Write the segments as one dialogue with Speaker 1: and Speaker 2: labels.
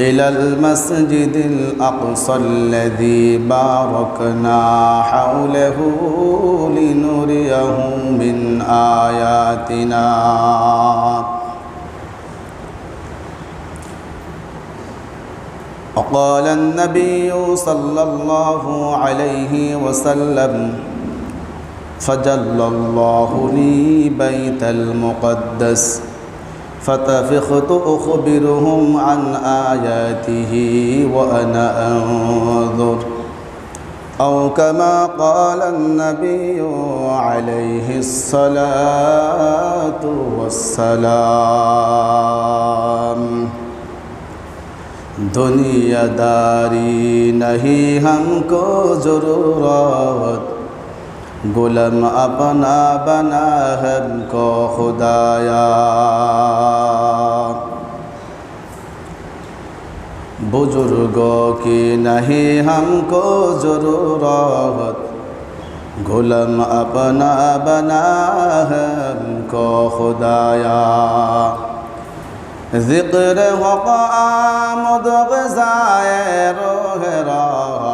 Speaker 1: إلى المسجد الأقصى الذي باركنا حوله لنريه من آياتنا. وقال النبي صلى الله عليه وسلم فجل الله لي بيت المقدس فتفخت أخبرهم عن آياته وأنا أنظر أو كما قال النبي عليه الصلاة والسلام دنیا داری نہیں ہم کو ضرورت गुलम अपना बना हमको खुदाया बुजुर्गों की नहीं हमको ज़रूरत गुलम अपना बना हमको खुदाया ذکر حق آمد غزائے روح راہ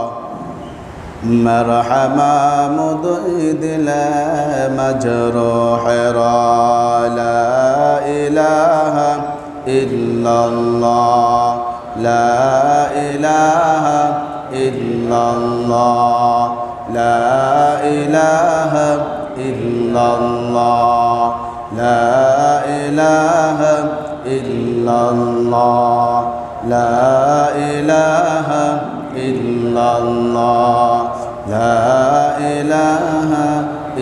Speaker 1: مرحبا مدعي لا مجروح را لا إله إلا الله. لا إله إلا الله. لا إله إلا الله. لا إله إلا الله. لا إله إلا الله.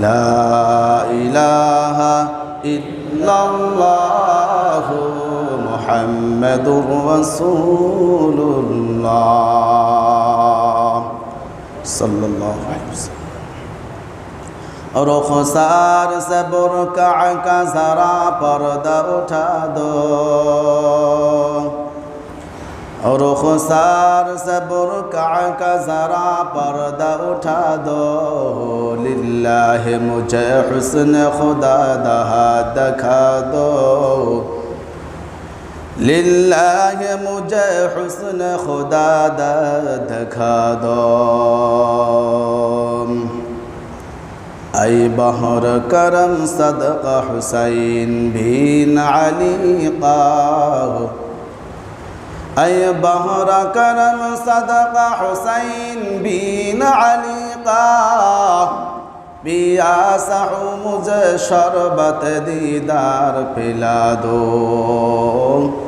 Speaker 1: لا إله إلا الله محمد رسول الله. صلى الله عليه وسلم. رخصار سے برکع کا ذرا پردہ اٹھا دو. রুখসার से बुरका का ज़रा पर्दा उठा दो लिल्लाह मुझे हुस्न खुदा दहा दिखा दो লিল্লাহ মুজে হুসন খুদা দেখা দো। আই বহর করম সদক হুসাইন ভিন আলী কাহ। أي بهر كرم صدق حسين بن علي قا بیاس ہو مجھے شربت دیدار پلا دو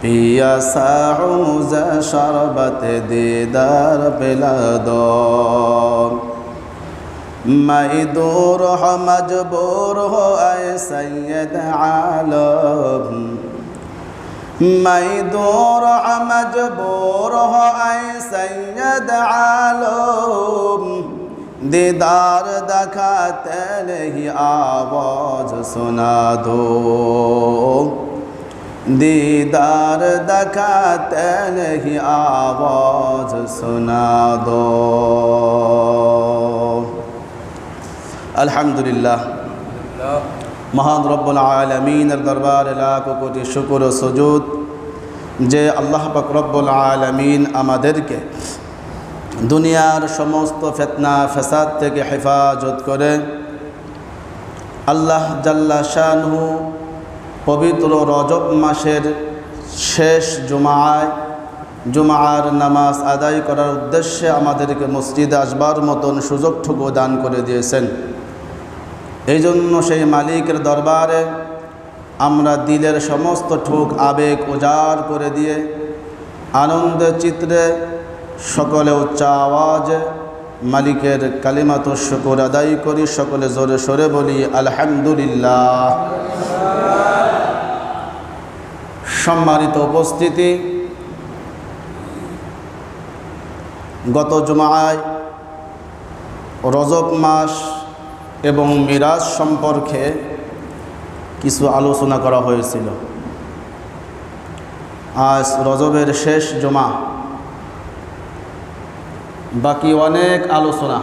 Speaker 1: পিয়াসা মুজা শরবত দিদার পেলাদ মাই দূর হ মজবুর হো আয় সৈয়দ আলম মাইদোর আমজ বোর হয় সৈয়দ আলম। দিদার দেখাতে নেহি আওয়াজ শোনা দো। দিদার দেখাতে নেহি আওয়াজ শোনা দো। আলহামদুলিল্লাহ। মহান রব্বুল আলমিনের দরবার লাখ কোটি শুকুর ও সুজুদ যে আল্লাহ পাক রব্বুল আলমিন আমাদেরকে দুনিয়ার সমস্ত ফেতনা, ফেসাদ থেকে হেফাজত করে আল্লাহ জাল্লা শাহু পবিত্র রজব মাসের শেষ জুমায়, জুমার নামাজ আদায় করার উদ্দেশ্যে আমাদেরকে মসজিদে আসবার মতন সুযোগটুকু দান করে দিয়েছেন। এই জন্য সেই মালিকের দরবারে আমরা দিলের সমস্ত ঠুক, আবেগ উজাড় করে দিয়ে আনন্দের চিত্রে সকলে উচ্চ আওয়াজে মালিকের কালিমাত শুকুর আদায় করি, সকলে জোরে সরে বলি, আলহামদুলিল্লাহ। সম্মানিত উপস্থিতি, গত জুমায় রজব মাস এবং মিরাজ সম্পর্কে কিছু আলোচনা করা হয়েছিল। আজ রজবের শেষ জমা। বাকি অনেক আলোচনা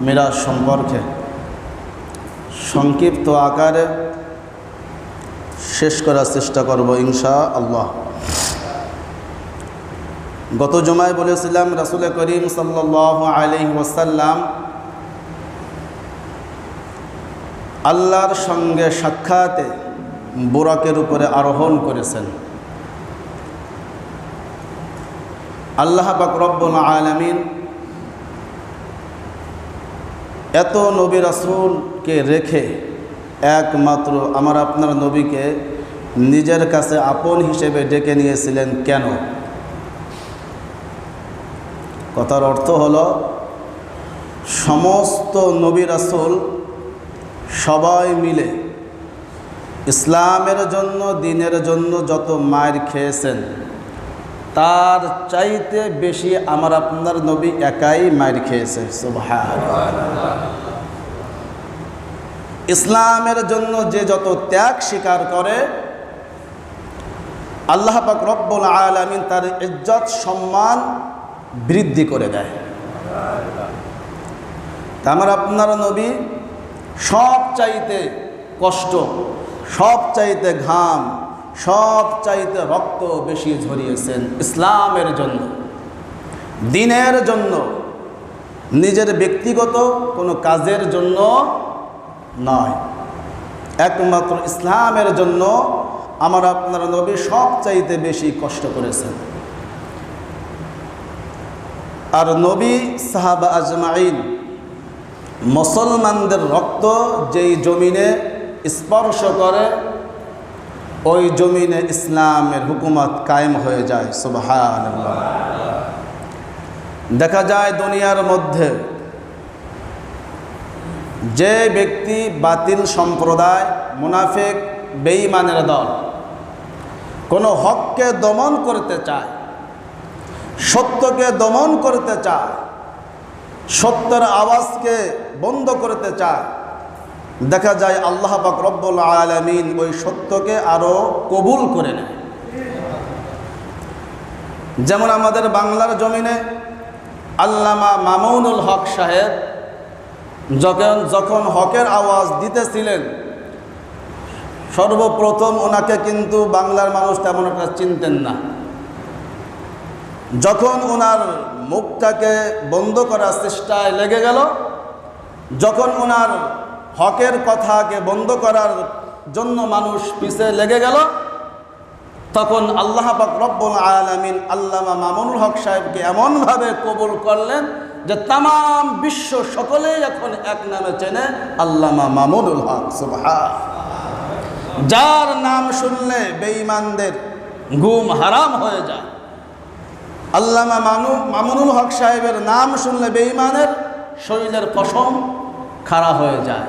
Speaker 1: মিরাজ সম্পর্কে। সংক্ষিপ্ত আকারে শেষ করার চেষ্টা করব ইনশা আল্লাহ গত জমায় বলেছিলাম, রাসুল করিম সাল্লাহ আলি ওয়াসাল্লাম আল্লাহর সঙ্গে সাক্ষাতে বোরাকের উপরে আরোহণ করেছেন। আল্লাহ পাক আলমিন এত নবী রাসুলকে রেখে একমাত্র আমার আপনার নবীকে নিজের কাছে আপন হিসেবে ডেকে নিয়েছিলেন কেন? কথার অর্থ হল, সমস্ত নবী রাসুল সবাই মিলে ইসলামের জন্য, দিনের জন্য যত মায়ের খেয়েছেন, তার চাইতে বেশি আমার আপনার নবী একাই মায়ের খেয়েছে ইসলামের জন্য যে যত ত্যাগ স্বীকার করে, আল্লাহ পাক রব্বুল আলমিন তার ইজ্জত, সম্মান বৃদ্ধি করে দেয়। আমার আপনার নবী সব চাইতে কষ্ট, সব চাইতে ঘাম, সব চাইতে রক্ত বেশি ঝরিয়েছেন ইসলামের জন্য, দিনের জন্য, নিজের ব্যক্তিগত কোনো কাজের জন্য নয়। একমাত্র ইসলামের জন্য আমার আপনার নবী সব চাইতে বেশি কষ্ট করেছেন। আর নবী সাহাবা আজমাইন মুসলমানদের রক্ত যেই জমিনে স্পর্শ করে, ওই জমিনে ইসলামের হুকুমত কায়েম হয়ে যায় সুবহান দেখা যায় দুনিয়ার মধ্যে যে ব্যক্তি বাতিল সম্প্রদায়, মুনাফেক, বেঈমানের দল, কোনো হককে দমন করতে চায়, সত্যকে দমন করতে চায় সত্যের আওয়াজকে বন্ধ করতে চায়। দেখা যায় আল্লাহ পাক রব্বুল আলমিন ওই সত্যকে আরও কবুল করে নেয়। যেমন আমাদের বাংলার জমিনে আল্লামা মামুনুল হক সাহেব যখন যখন হকের আওয়াজ দিতেছিলেন, সর্বপ্রথম ওনাকে কিন্তু বাংলার মানুষ তেমন একটা চিনতেন না। যখন ওনার মুখটাকে বন্ধ করার চেষ্টায় লেগে গেল, যখন ওনার হকের কথাকে বন্ধ করার জন্য মানুষ পিছে লেগে গেল, তখন আল্লাহ পাক রব্বুল আলমিন আল্লামা মামুনুল হক সাহেবকে এমনভাবে কবুল করলেন যে তাম বিশ্ব সকলেই এখন এক নামে চেনে আল্লামা মামুনুল হক। সুবহা যার নাম শুনলে বেঈমানদের ঘুম হারাম হয়ে যায়। আল্লামা মানু মামুনুল হক সাহেবের নাম শুনলে বেঈমানের শরীরের পশম খাড়া হয়ে যায়।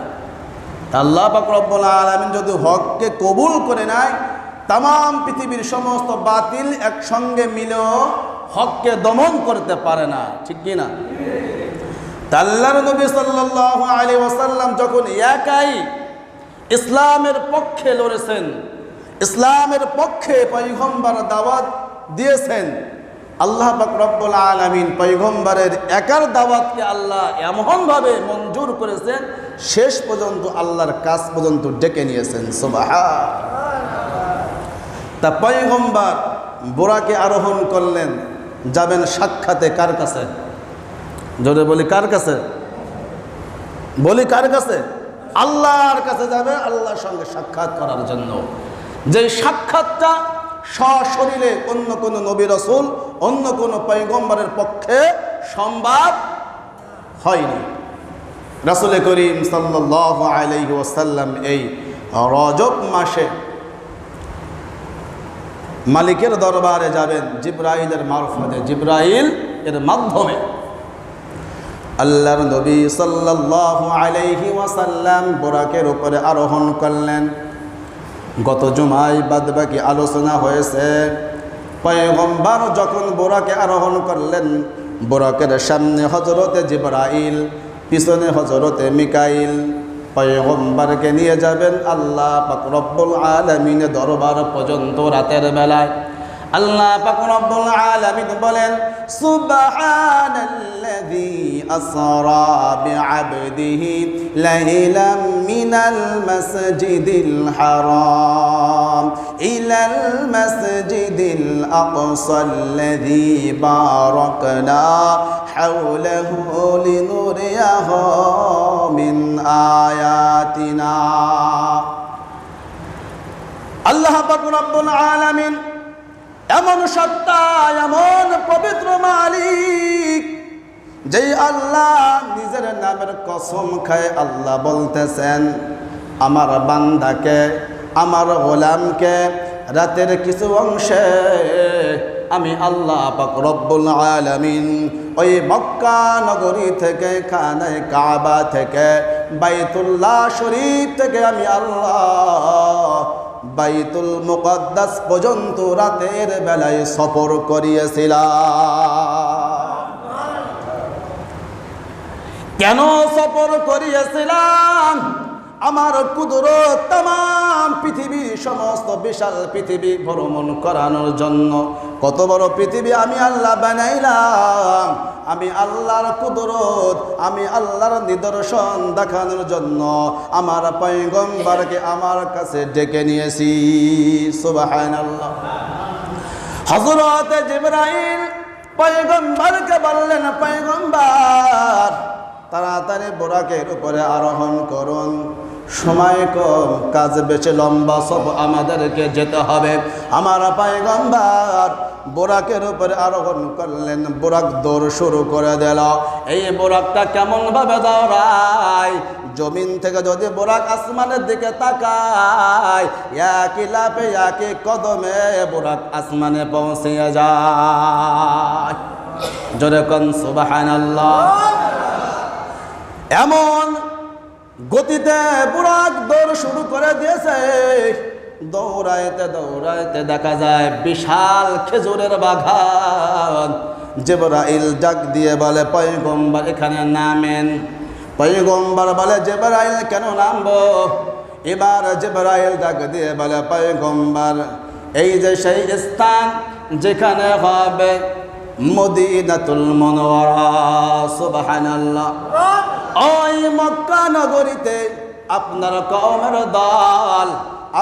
Speaker 1: আল্লাহ পাকরব্বুল আলমিন যদি হককে কবুল করে নেয় তাম পৃথিবীর সমস্ত বাতিল একসঙ্গে মিলেও হককে দমন করতে পারে না। ঠিক কি না? আল্লাহর নবী সাল্লাহ আলী ওয়াসাল্লাম যখন একাই ইসলামের পক্ষে লড়েছেন, ইসলামের পক্ষে পৈগম্বর দাওয়াত দিয়েছেন আল্লাহ রব্বুল আলামিন পৈগম্বরের একার দাওয়াতকে আল্লাহ এমনভাবে মঞ্জুর করেছেন, শেষ পর্যন্ত আল্লাহর কাজ পর্যন্ত ডেকে নিয়েছেন। সুবাহা তা পয়গম্বর বোরাকে আরোহণ করলেন, যাবেন সাক্ষাতে কার কাছে? জোরে বলি, কার কাছে? বলি, কার কাছে? আল্লাহর কাছে যাবে আল্লাহর সঙ্গে সাক্ষাৎ করার জন্য। যে সাক্ষাৎটা সশরীরে অন্য কোনো নবী রসুল, অন্য কোনো পৈগম্বরের পক্ষে সম্ভব হয়নি। রাসুল করিম সাল্লাহ আলাইহি ওয়াসাল্লাম এই রজব মাসে মালিকের দরবারে যাবেন জিব্রাইলের মারফতে, জিব্রাইল এর মাধ্যমে। আল্লাহর নবী সাল্লাল্লাহু আলাইহি ওয়াসাল্লাম বোরাকের উপরে আরোহণ করলেন। গত জুমায় বাদবাকি আলোচনা হয়েছে। পয়গম্বর যখন বোরাকে আরোহণ করলেন, বোরাকের সামনে হজরতে জিব্রাইল, পিছনে হজরতে মিকাইল। পয়গম্বরকে নিয়ে যাবেন আল্লাহ পাক রব্বুল আলামিনের দরবার পর্যন্ত রাতের বেলায়। আল্লাহ পাক রব্বুল আলামিন বলেন, সুবহানাল্লাযী আসরা বিআবদিহি লাইলাম মিনাল মাসজিদিল হারাম, ইলাল মাসজিদিল আকসাল্লাযী বারাকনা হাওলাহু লিনুরিয়াহু মিন আয়াতিনা। আল্লাহ পাক রব্বুল আলামিন এমন সত্তা, এমন পবিত্র মালিক যে আল্লাহ নিজের নামের কসম খায় আল্লাহ বলতেছেন, আমার বান্দাকে, আমার গোলামকে রাতের কিছু অংশে আমি আল্লাহ পাক রব্বুল আলামিন ওই মক্কা নগরী থেকে, খানায় কাবা থেকে, বাইতুল্লাহ শরীফ থেকে আমি আল্লাহ বাইতুল মুকদ্দাস পর্যন্ত রাতের বেলায় সফর করিয়েছিলাম। কেন সফর করিয়েছিলাম? আমার কুদরত তাম পৃথিবীর সমস্ত বিশাল পৃথিবী ভ্রমণ করানোর জন্য। কত বড় পৃথিবী আমি আল্লাহ বানাইলাম। আমি আল্লাহর কুদরত, আমি আল্লাহর নিদর্শন দেখানোর জন্য আমার পয়গম্বরকে আমার কাছে ডেকে নিয়েছি। সুবাহান আল্লাহ হজরত জিব্রাইল পয়গম্বরকে বললেন, পয়গম্বর, তাড়াতাড়ি বোরাকের উপরে আরোহণ করুন। সময় কম, কাজ বেশি লম্বা, সব আমাদেরকে যেতে হবে। আমার পায়গম্বার বোরাকের উপরে আরোহণ করলেন, বোরাক দৌড় শুরু করে দিল। এই বোরাকটা কেমন ভাবে দৌড়ায়? জমিন থেকে যদি বোরাক আসমানের দিকে তাকায়, একই লাফে, একই কদমে বোরাক আসমানে পৌঁছে যায়। জোরে কন সুবাহান এমন গতিতে বুড়াক দৌড় শুরু করে দিয়েছে। দৌড়াইতে দৌড়াইতে দেখা যায় বিশাল খেজুরের বাগান। জেবরাইল ডাক দিয়ে বলে, পয়গম্বর এখানে নামেন। পয়গম্বর বলে, জেবরাইল, কেন নামবো? এবার জেবরাইল ডাক দিয়ে বলে, পয়গম্বর, এই যে সেই স্থান যেখানে হবে মদিনাতুল মনোয়ারা সুবহানাল্লাহ। ওই মক্কা নগরীতে আপনার কমের দল,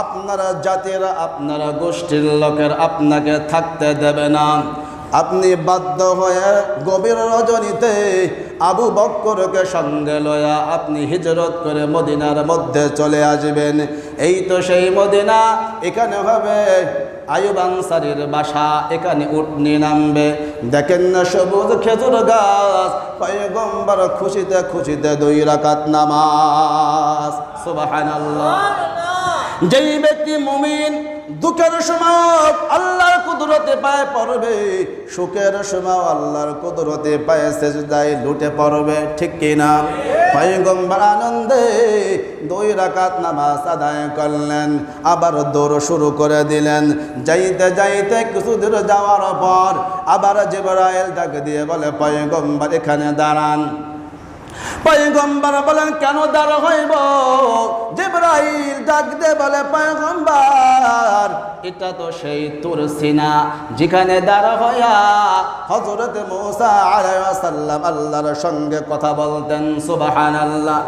Speaker 1: আপনারা জাতির, আপনারা গোষ্ঠীর লোকের আপনাকে থাকতে দেবে না। আপনি বাধ্য হয়ে গভীর রজনীতে আবু বক্করকে সঙ্গে লয়া আপনি হিজরত করে মদিনার মধ্যে চলে আসবেন। এই তো সেই মদিনা এখানে হবে আয়ুব আনসারির বাসা এখানে উঠনি নামবে। দেখেন না সবুজ খেজুর গাছ পয়গম্বর খুশিতে খুশিতে দুই রাকাত নামাজ। সুবহানাল্লাহ। যেই ব্যক্তি মুমিন দুঃখের সময় পায়ে পড়বে, সুখের সময় আল্লাহর কুদরতে পায়ে সেজদায় লুটে পড়বে, ঠিক কিনা? পয়গম্বর আনন্দে দুই রাকাত নামাজ আদায় করলেন, আবার দৌড় শুরু করে দিলেন। যাইতে যাইতে কিছু দূর যাওয়ার পর আবার জিবরাইল ডাক দিয়ে বলে, পয়গম্বর, এখানে দাঁড়ান। পয়গম্বর বলেন, কেন হইব? ডাক দে বলে, পয়গম্বর, এটা তো সেই সিনা যেখানে হইয়া হযরত মুসা আলাইহিস সালাম আল্লাহর সঙ্গে কথা বলতেন। সুবহানাল্লাহ।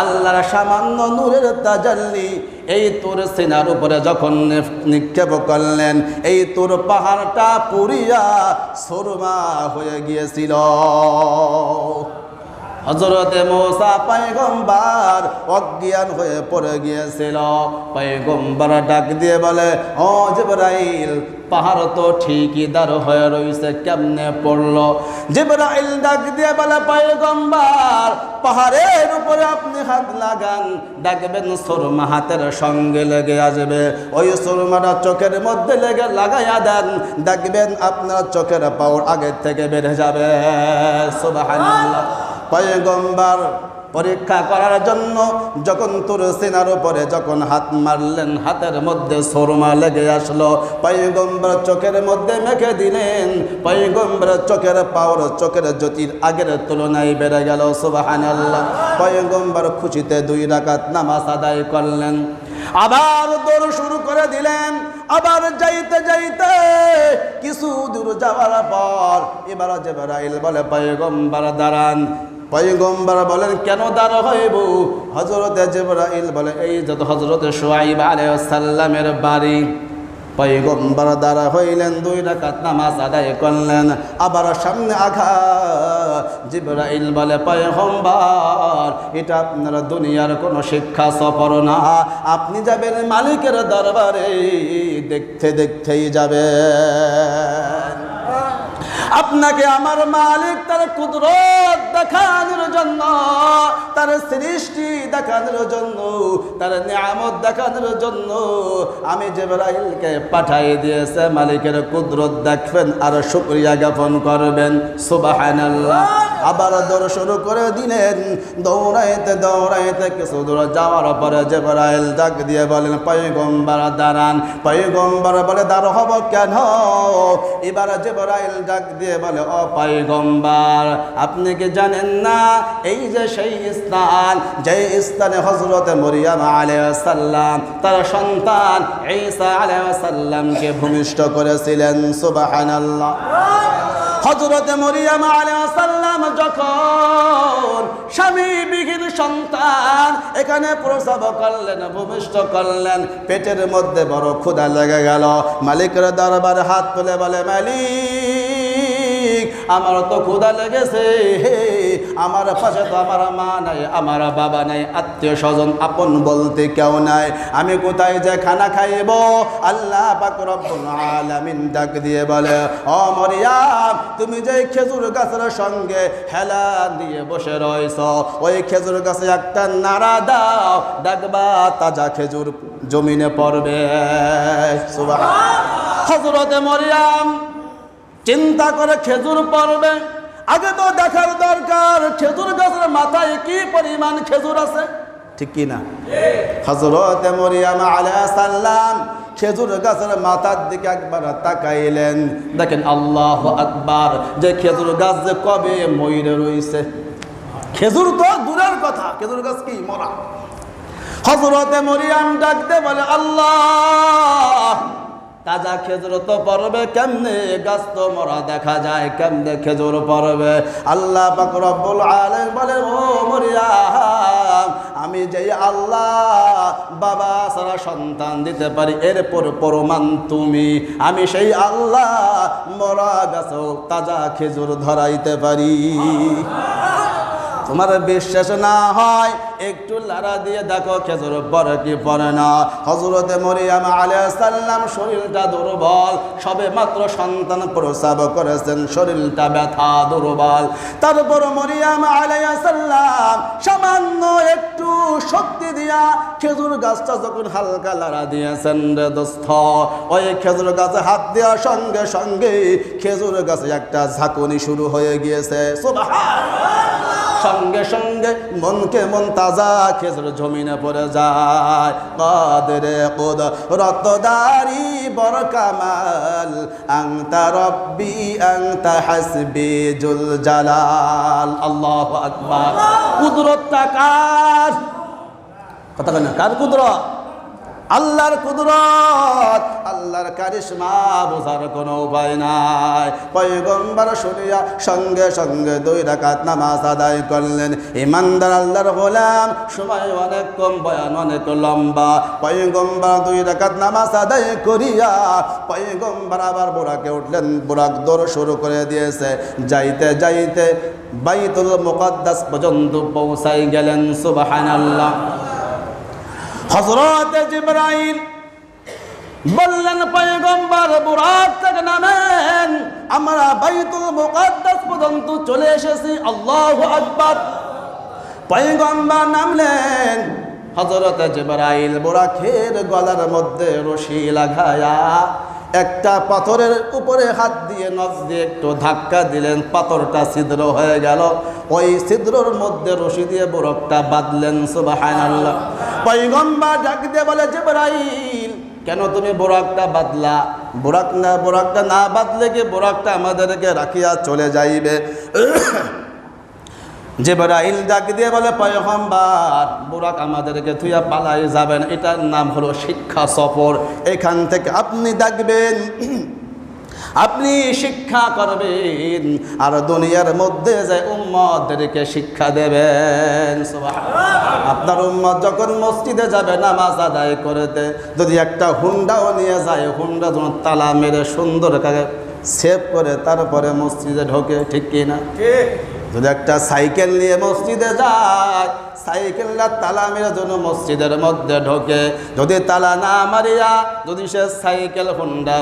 Speaker 1: আল্লাহর সামান্য নূরের তাজাল্লি এই তোর সিনার উপরে যখন নিক্ষেপ করলেন, এই তোর পাহাড়টা পুরিয়া সুরমা হয়ে গিয়েছিল। হজরতে মোসা পায়গম্বার অজ্ঞান হয়ে পড়ে গিয়েছিল। পায়গম্বার ডাক দিয়ে বলে, ও জিবরাইল, পাহাড় তো ঠিকই দাঁড় হয়ে রয়েছে কেমনে পড়ল? জিবরাইল ডাক দিয়ে বলে, পায়গম্বার, পাহাড়ের উপরে আপনি হাত লাগান, ডাকবেন সুরমা হাতের সঙ্গে লেগে আসবে। ওই সুরমাটা চোখের মধ্যে লেগে লাগাইয়া দেন, ডাকবেন আপনার চোখের পাওয়ার আগের থেকে বেড়ে যাবে। সুবহানাল্লাহ। পয়গম্বর পরীক্ষা করার জন্য যখন তোর সেনার উপরে যখন হাত মারলেন, হাতের মধ্যে সরমা লেগে আসলো। পয়গম্বর চোখের মধ্যে মেখে দিলেন। পয়গম্বর চোখের পাওয়ার, চোখের জ্যোতির আগের তুলনায় বেড়ে গেল সুবাহান আল্লাহ পয়গম্বর খুশিতে দুই রাকাত নামাজ আদায় করলেন। আবার দৌড় শুরু করে দিলেন। আবার যাইতে যাইতে কিছু দূর যাওয়ার পর এবার জেবরাইল বলে, পয়গম্বর, দাঁড়ান। পয়গম্বর বলেন, কেন দাঁড় হইব? হজরতে জেবরাইল বলে, এই যত হজরতে সোয়াইব আলাইহিস সাল্লামের বাড়ি। পয়গম্বর দ্বারা হইলেন, দুই রাকাত নামাজ আদায় করলেন। আবার সামনে আঘা জিবরাইল বলে, পয়গম্বর, এটা আপনার দুনিয়ার কোনো শিক্ষা সফর না। আপনি যাবেন মালিকের দরবারে, দেখতে দেখতেই যাবেন। আপনাকে আমার মালিক তার কুদরত দেখানোর জন্য, তার সৃষ্টি দেখানোর জন্য, তার নিয়ামত দেখানোর জন্য আমি জেবরাইলকে পাঠাই দিয়েছে। মালিকের কুদরত দেখবেন আর শুক্রিয়া জ্ঞাপন করবেন। সুবাহানাল্লাহ। আবার দৌড় শুরু করে দিলেন। দৌড়াইতে দৌড়াইতে কিছু দূর যাওয়ার পরে জেবরাইল ডাক দিয়ে বলেন পয়গম্বর, দাঁড়ান। পয়গম্বর বলে, দাঁড় হব কেন? এবার জেবরাইল ডাক দিয়ে বলে, ও পয়গম্বর, আপনি কি জানেন না? এই যে সেই স্থান যে স্থানে হজরত মরিয়াম আলাইসাল্লাম তার সন্তান ঈসা আলাইসাল্লামকে ভূমিষ্ঠ করেছিলেন, সুবাহানাল্লাহ। হজরতে মরিয়াম আলাইসাল্লাম যখন স্বামী বিহীন সন্তান এখানে প্রসব করলেন, ভূমিষ্ঠ করলেন, পেটের মধ্যে বড় ক্ষুধা লেগে গেল। মালিকের দরবার হাত তুলে বলে, মালিক আমার তো ক্ষুধা লেগেছে। আমার পাশে তো আমার মা নাই, আমার বাবা নাই, আত্মীয় স্বজন আপন বলতে কেউ নাই। আমি কোথায় যে খানা খাইব? আল্লাহ আলামিন ডাক দিয়ে বলে, ও মরিয়াম, তুমি যে খেজুর গাছের সঙ্গে হেলা দিয়ে বসে রয়েছ, ওই খেজুর গাছে একটা নাড়া দাও ডাকবা তাজা খেজুর জমিনে পড়বে। হজরতে মরিয়াম চিন্তা করে খেজুর পড়বে। আগে তো দেখার দরকার, খেজুর গাছের মাথায় কি পরিমাণ খেজুর আছে? ঠিক কি না? হজরত মরিয়াম আলাইহিস সালাম খেজুর গাছের মাথার দিকে একবার তাকাইলেন। দেখেন আল্লাহ আকবার, যে খেজুর গাছ যে কবে ময়ূরে রইছে। খেজুর তো দূরের কথা, খেজুর গাছ কি মরা? হজরতে মরিয়াম ডাকতে বলে, আল্লাহ তাজা খেজুর তো পড়বে, কেমনে গাছ তো মরা দেখা যায়, কেমনে খেজুর পড়বে? আল্লাহ রব্বুল আলামিন বলে, ও মরিয়াম আমি যে আল্লাহ বাবা সারা সন্তান দিতে পারি, এরপর প্রমাণ তুমি। আমি সেই আল্লাহ মরা গাছও তাজা খেজুর ধরাইতে পারি। তোমার বিশ্বাস না হয়, একটু লাড়া দিয়ে দেখো খেজুর পরে কি পরে না। হজরতে মরিয়াম আলাইহিস সালাম শরীরটা দুর্বল, সবে মাত্র সন্তান প্রসব করেছেন, শরীরটা ব্যথা দুর্বল। তারপর মরিয়াম আলাইহিস সালাম সামান্য একটু শক্তি দিয়া খেজুর গাছটা যখন হালকা লাড়া দিয়েছেন রে দোস্ত, ওই খেজুর গাছে হাত দেওয়ার সঙ্গে সঙ্গে খেজুর গাছে একটা ঝাঁকুনি শুরু হয়ে গিয়েছে। সুবহান সঙ্গে সঙ্গে মনকে মন তাজা খেজুর জমিনে পড়ে যায়। কাদের কোদ রতদারি বড় কামাল আংতা রব্বি আংতা হাসবি জুল জালাল আল্লাহ আকবার। কুদরত কার? কথা কেন কার কুদরত? আল্লাহর কুদরত, আল্লাহর কারিশমা বোঝার কোনো উপায় নাই। পয়গম্বর শুনিয়া সঙ্গে সঙ্গে দুই রাকাত নামাজ আদায় করলেন। ইমানদার আল্লাহর গোলাম, সময় অনেক কম, বয়ান অনেক লম্বা। পয়গম্বর দুই রাকাত নামাজ আদায় করিয়া পয়গম্বর আবার বোরাকে উঠলেন। বোরাক দৌড় শুরু করে দিয়েছে। যাইতে যাইতে বাইতুল মুকদ্দাস পর্যন্ত পৌঁছাই গেলেন, সুবহানাল্লাহ। হজরত জিব্রাইল বললেন, পয়গম্বর বুরাক থেকে নামেন। আমরা বাইতুল মুকাদ্দাস পর্যন্ত চলে এসেছি। আল্লাহু আকবার। পয়গম্বর নামলেন। হজরত জিব্রাইল বুরাকের গলার মধ্যে রশি লাগায়া একটা পাথরের উপরে হাত দিয়ে নখ দিয়ে একটু ধাক্কা দিলেন, পাথরটা ছিদ্র হয়ে গেল। ওই ছিদ্রর মধ্যে রশি দিয়ে বরফটা বাঁধলেন, সুবাহানাল্লাহ। পয়গম্বর ডাক দিয়ে বলে কেন তুমি বোরাকটা বাদলা বোরাক না, বোরাকটা না বাদলে কি বোরাকটা আমাদেরকে রাখিয়া চলে যাইবে? জিব্রাইল ডাক দিয়ে বলে, পয়গম্বর, বুরাক আমাদেরকে থুইয়া পালাই যাবেন। এটার নাম হলো শিক্ষা সফর। এখান থেকে আপনি ডাকবেন, আপনি শিক্ষা করবেন, আর দুনিয়ার মধ্যে যে উম্মদেরকে শিক্ষা দেবেন আপনার উম্মত যখন মসজিদে যাবে, নামাজ আদায় করতে, যদি একটা হুন্ডাও নিয়ে যায়, হুন্ডা যখন তালা মেরে সুন্দর সেভ করে, তারপরে মসজিদে ঢোকে, ঠিক কিনা? যদি একটা সাইকেল নিয়ে মসজিদে যায়, সাইকেলটা তালা মেরে জন্য মসজিদের মধ্যে ঢোকে। যদি তালা না মারিয়া, যদি সে সাইকেল হুন্ডা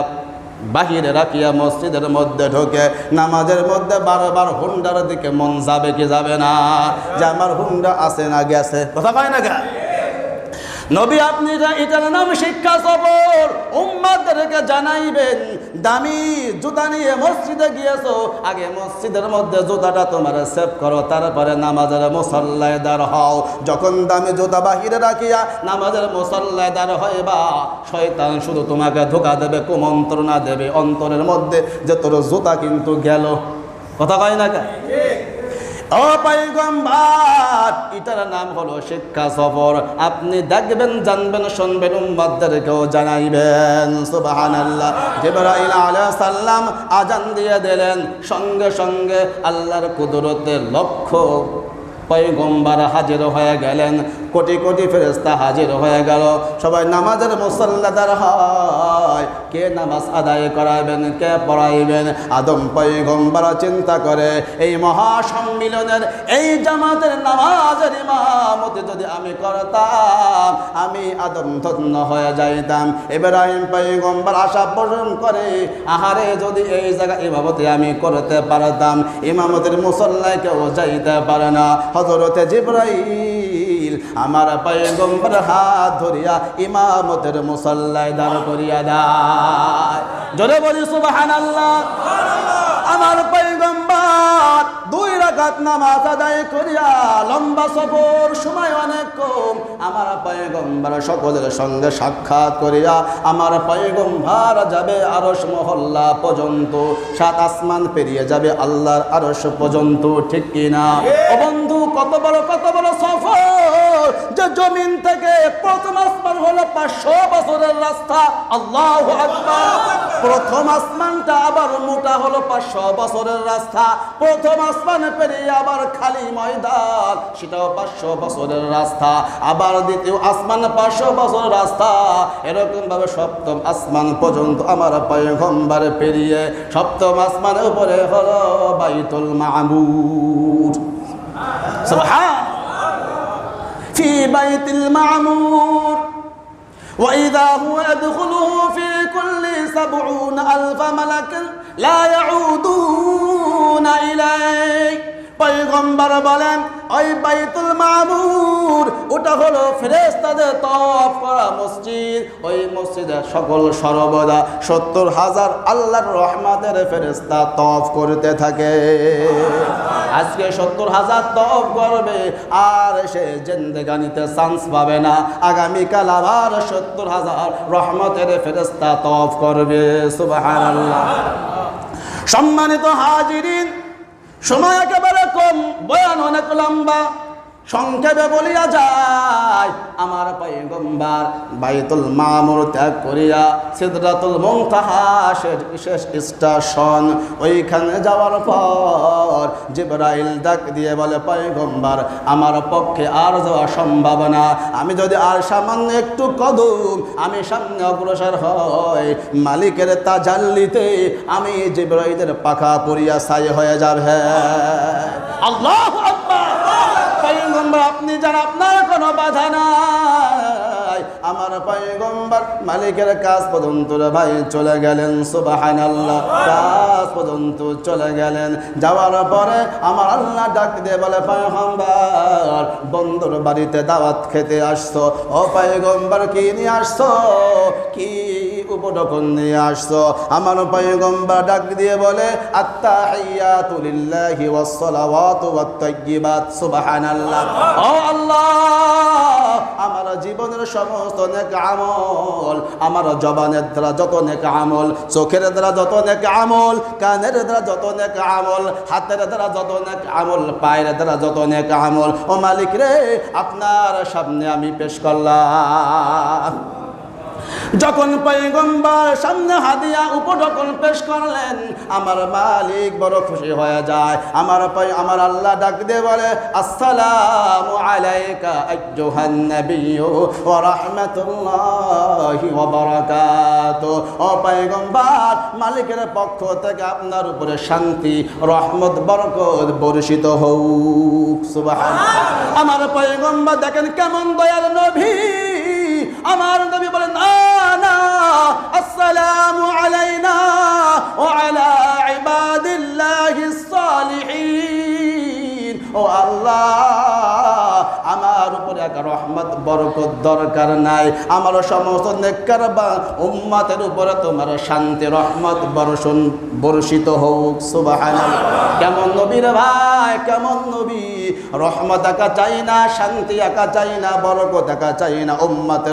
Speaker 1: বাহিরে রাখিয়া মসজিদের মধ্যে ঢোকে, নামাজের মধ্যে বারবার হুন্ডার দিকে মন যাবে কি যাবে না? যে আমার হুন্ডা আছে না গেছে, কথা পায় না গা নবী, আপনি এটার নাম শিক্ষা সফর উম্মাদেরকে জানাইবেন, দামি জুতা নিয়ে মসজিদে গিয়েছো, আগে মসজিদের মধ্যে জুতাটা তোমার সেভ করো, তারপরে নামাজের মুসল্লায় দাঁড় হও। যখন দামি জুতা বাহিরে রাখিয়া নামাজের মুসল্লায় দাঁড় হয় বা শয়তান শুধু তোমাকে ধোকা দেবে, কুমন্ত্রণা দেবে, অন্তরের মধ্যে যে তোর জুতা কিন্তু গেল। কথা কয় না কে ও পয়গম্বর এটার নাম হলো শিক্ষা সফর। আপনি দেখবেন, জানবেন, শুনবেন, উম্মতদেরকেও জানাইবেন। সুবহানাল্লাহ। জিবরাইল আলাইহিস সাল্লাম আজান দিয়ে দিলেন। সঙ্গে সঙ্গে আল্লাহর কুদরতের লক্ষ্য পয়গম্বর হাজির হয়ে গেলেন। কোটি কোটি ফেরেস্তা হাজির হয়ে গেল। সবাই নামাজের মুসল্লাদার হয়। কে নামাজ আদায় করাবেন কে পড়াইবেন? আদম পয়গম্বর চিন্তা করে, এই মহাসম্মিলনের এই জামাতের নামাজের ইমামতি যদি আমি করতাম, আমি আদম ধন্য হয়ে যাইতাম। ইব্রাহিম পয়গম্বর আশা পোষণ করে, আহারে, যদি এই জায়গা ইমামতি আমি করতে পারতাম, ইমামতির মুসল্লায় কেউ যাইতে পারে না। হজরতে জিব্রাইল আমার পয়গম্বর হাত ধরিয়া ইমামতের মুসল্লায় দাঁড় করিয়া দেয়। জোরে বলি সুবহানাল্লাহ। আমার পয়গম্বর রাকাত নামাজ আদায় করিয়া লম্বা সফর সময় অনেক কম। আমার পয়গম্বর সকলের সঙ্গে সাক্ষাৎ করিয়া আমার পয়গম্বর যাবে আরস মহল্লা পর্যন্ত। সাত আসমান পেরিয়ে যাবে আল্লাহর আরস পর্যন্ত ঠিক কিনা ও বন্ধু কত বড় কত বড় সফর! যে জমিন থেকে প্রথম আসমান হলো পাঁচশো বছরের রাস্তা। আল্লাহ প্রথম আসমানটা আবার মোটা হলো পাঁচশো বছরের রাস্তা। প্রথম আসমানে পেরিয়ে আবার খালি ময়দান সেটাও পাঁচশো বছরের রাস্তা আবার দ্বিতীয় আসমান পাঁচশো বছরের রাস্তা এরকম ভাবে সপ্তম আসমান পর্যন্ত আমার পয়গম্বর পেরিয়ে সপ্তম আসমানের উপরে হলো বাইতুল মামুর সুবহান في بيت المعمور وإذا هو يدخله في كل سبعون ألف ملك لا يعودون إليه পয়গম্বর বলেন, ওই বাইতুল মামুর, ওটা হলো ফেরেস্তাদের তফ করা মসজিদ। ওই মসজিদে সকল সর্বদা সত্তর হাজার আল্লাহর রহমাতের ফেরেস্তা তফ করতে থাকে। আজকে সত্তর হাজার তফ করবে, আর সে জেন্দেগানিতে চান্স পাবে না। আগামীকাল আবার সত্তর হাজার রহমতের ফেরেস্তা তফ করবে। আল্লাহ সম্মানিত হাজিরিন সময় একেবারে কম বয়ান অনেক লম্বা। সংক্ষেপে বলিয়া যায়, আমার পয়গম্বার বাইতুল মামুর ত্যাগ করিয়া সিদরাতুল মুনতাহা শেষ শেষ স্টেশন, ওইখানে যাওয়ার পর জিব্রাইল ডাক দিয়ে বলে, পয়গম্বার, আমার পক্ষে আর যাওয়া সম্ভব না। আমি যদি আর সামান্য একটু কদম, আমি সামনে অগ্রসর হয় মালিকের তা তাজাল্লিতে আমি জিব্রাইলের পাখা পরিয়া ছাই হয়ে যাবে। আল্লাহ আপনি যারা, আপনার কোনো বাধা নাই। আমার পয়গম্বর মালিকের কাজ পর্যন্ত ভাই চলে গেলেন সুবাহান আল্লাহ কাজ পর্যন্ত চলে গেলেন। যাওয়ার পরে আমার আল্লাহ ডাক দিয়ে বলে, পয়গম্বর, বন্ধুর বাড়িতে দাওয়াত খেতে আসছো। ও পয়গম্বর, কি নিয়ে আসছো? কি উপটকন নিয়ে আসছো। আমার পয়গম্বর ডাক দিয়ে বলে, আত্তাহিয়াতু লিল্লাহি ওয়াস সালাওয়াতু ওয়াত তাইয়্যিবাত সুবহানাল্লাহ। ও আমার জীবনের সমস্ত নেক আমল, আমার জবানের দ্বারা যত নেক আমল, চোখের দ্বারা যত নেক আমল, কানের দ্বারা যত নেক আমল, হাতের দ্বারা যত নেক আমল, পায়ের দ্বারা যত নেক আমল। ও মালিক রে, আপনার সামনে আমি পেশ করলাম। যখন পয়গম্বর সামনে হাদিয়া উপঢকন পেশ করলেন, আমার মালিক বড় খুশি হয়ে যায়। আমার পাই আমার আল্লাহ ডাক দিয়ে বলে, আসসালামু আলাইকা আইয়ুহান নাবিয়্যু ওয়া রাহমাতুল্লাহি ওয়া বারাকাতু। ও পয়গম্বর, মালিকের পক্ষ থেকে আপনার উপরে শান্তি, রহমত, বরকত বর্ষিত হোক। সুবহানাল্লাহ। আমার পয়গম্বর দেখেন কেমন দয়াল নবী। আমার নবী বলেন আসসালামু আলাইনা ওয়া আলা ইবাদিল্লাহিস সালিহিন ও আমার উপরে রহমত, বরকত দরকার নাই। আমার সমস্ত নেককার বা উম্মতের উপরে তোমার শান্তি, রহমত বর্ষণ, বর্ষিত হোক, সুবহানাল্লাহ। কেমন নবী রে ভাই, কেমন নবী? রহমত একা চাই না, শান্তি একা চাই না, বরকত একা চাই না, উম্মতের